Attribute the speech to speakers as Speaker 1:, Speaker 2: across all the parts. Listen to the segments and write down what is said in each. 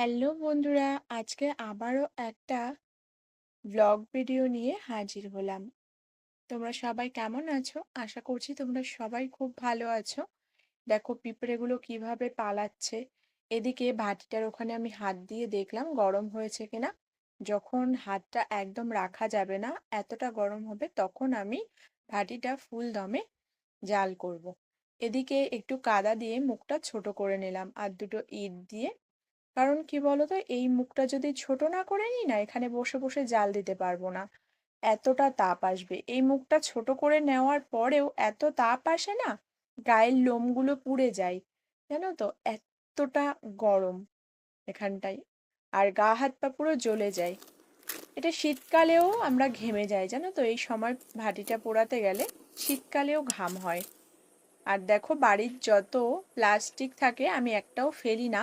Speaker 1: Hello বন্ধুরা, আজকে আবারও একটা ব্লগ ভিডিও নিয়ে হাজির হলাম। তোমরা সবাই কেমন আছো? আশা করছি তোমরা সবাই খুব ভালো আছো। দেখো পিঁপড়েগুলো কীভাবে পালাচ্ছে। এদিকে ভাটিটার ওখানে আমি হাত দিয়ে দেখলাম গরম হয়েছে কিনা। যখন হাতটা একদম রাখা যাবে না, এতটা গরম হবে, তখন আমি ভাটিটা ফুল দমে জাল করব। এদিকে একটু কাদা দিয়ে মুখটা ছোট করে নিলাম আর দুটো ইট দিয়ে কারণ কি বলতো? এই মুখটা যদি ছোট না করে নিই না, এখানে বসে বসে জাল দিতে পারব না। এতটা তাপ আসবে। এই মুখটা ছোট করে নেওয়ার পরেও এত তাপ আসে না, গায়ের লোমগুলো পুড়ে যায়। জানো তো? এতটা গরম এখানটায়। আর গা, হাত, পা পুরো জ্বলে যায়। এটা শীতকালেও আমরা ঘেমে যাই, জানো তো? এই সময় ভাটিটা পোড়াতে গেলে শীতকালেও ঘাম হয়। আর দেখো, বাড়ির যত প্লাস্টিক থাকে, আমি একটাও ফেলি না।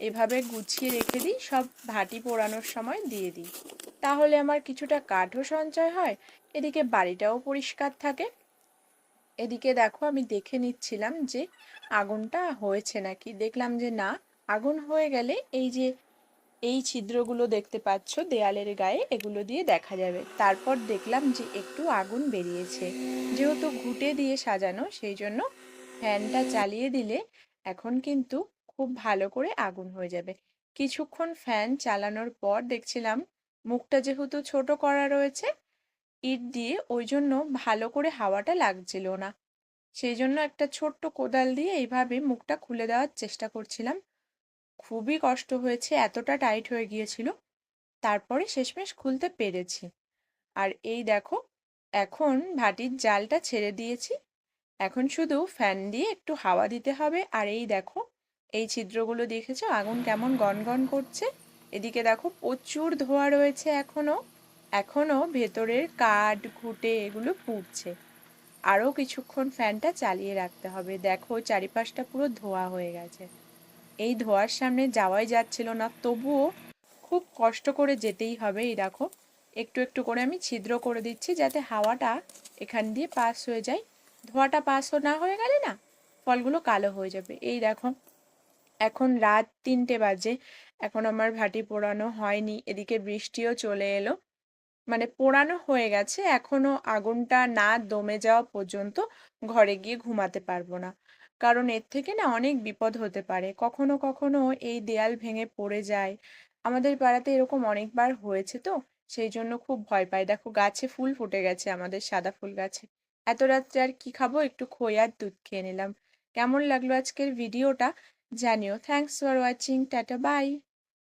Speaker 1: এভাবে গুছিয়ে রেখে দিই, সব ভাটি পোড়ানোর সময় দিয়ে দিই। তাহলে আমার কিছুটা কাঠও সঞ্চয় হয়, এদিকে বাড়িটাও পরিষ্কার থাকে। এদিকে দেখো আমি দেখে নিচ্ছিলাম যে আগুনটা হয়েছে নাকি। দেখলাম যে না, আগুন হয়ে গেলে এই যে এই ছিদ্রগুলো দেখতে পাচ্ছ দেয়ালের গায়ে, এগুলো দিয়ে দেখা যাবে। তারপর দেখলাম যে একটু আগুন বেরিয়েছে। যেহেতু ঘুটে দিয়ে সাজানো, সেই জন্য ফ্যানটা চালিয়ে দিলে এখন কিন্তু খুব ভালো করে আগুন হয়ে যাবে। কিছুক্ষণ ফ্যান চালানোর পর দেখছিলাম মুখটা যেহেতু ছোট করা রয়েছে, ইট দিয়ে ওই জন্য ভালো করে হাওয়াটা লাগছিল না। সেই জন্য একটা ছোট্ট কোদাল দিয়ে এইভাবে মুখটা খুলে দেওয়ার চেষ্টা করছিলাম। খুবই কষ্ট হয়েছে, এতটা টাইট হয়ে গিয়েছিল। তারপরে শেষমেশ খুলতে পেরেছি। আর এই দেখো, এখন ভাটির জালটা ছেড়ে দিয়েছি। এখন শুধু ফ্যান দিয়ে একটু হাওয়া দিতে হবে। আর এই দেখো এই ছিদ্রগুলো দেখেছ? আগুন কেমন গনগন করছে? এদিকে দেখো, প্রচুর ধোয়া রয়েছে এখনও। এখনও ভেতরের কাঠ, ঘুটে এগুলো পুড়ছে। আরও কিছুক্ষণ ফ্যানটা চালিয়ে রাখতে হবে। দেখো, চারিপাশটা পুরো ধোয়া হয়ে গেছে। এই ধোয়ার সামনে যাওয়াই যাচ্ছিল না, তবুও খুব কষ্ট করে যেতেই হবে। এই দেখো, একটু একটু করে আমি ছিদ্র করে দিচ্ছি যাতে হাওয়াটা এখান দিয়ে পাস হয়ে যায়। ধোয়াটা পাস না হয়ে গেলে না, ফলগুলো কালো হয়ে যাবে। এই দেখো এখন রাত তিনটে বাজে। এখন আমার ভাটি পোড়ানো হয়নি, এদিকে বৃষ্টিও চলে এলো। মানে পোড়ানো হয়ে গেছে, এখনও আগুনটা না দমে যাওয়া পর্যন্ত ঘরে গিয়ে ঘুমাতে পারব না। কারণ এর থেকে না অনেক বিপদ হতে পারে, কখনো কখনো এই দেয়াল ভেঙে পড়ে যায়। আমাদের পাড়াতে এরকম অনেকবার হয়েছে তো, সেই জন্য খুব ভয় পাই দেখো গাছে ফুল ফুটে গেছে, আমাদের সাদা ফুল গাছে। এত রাত্রে আর কি খাব? একটু খই আর দুধ খেয়ে নিলাম। কেমন লাগল আজকের ভিডিওটা? জানিও। Thanks for watching tata bye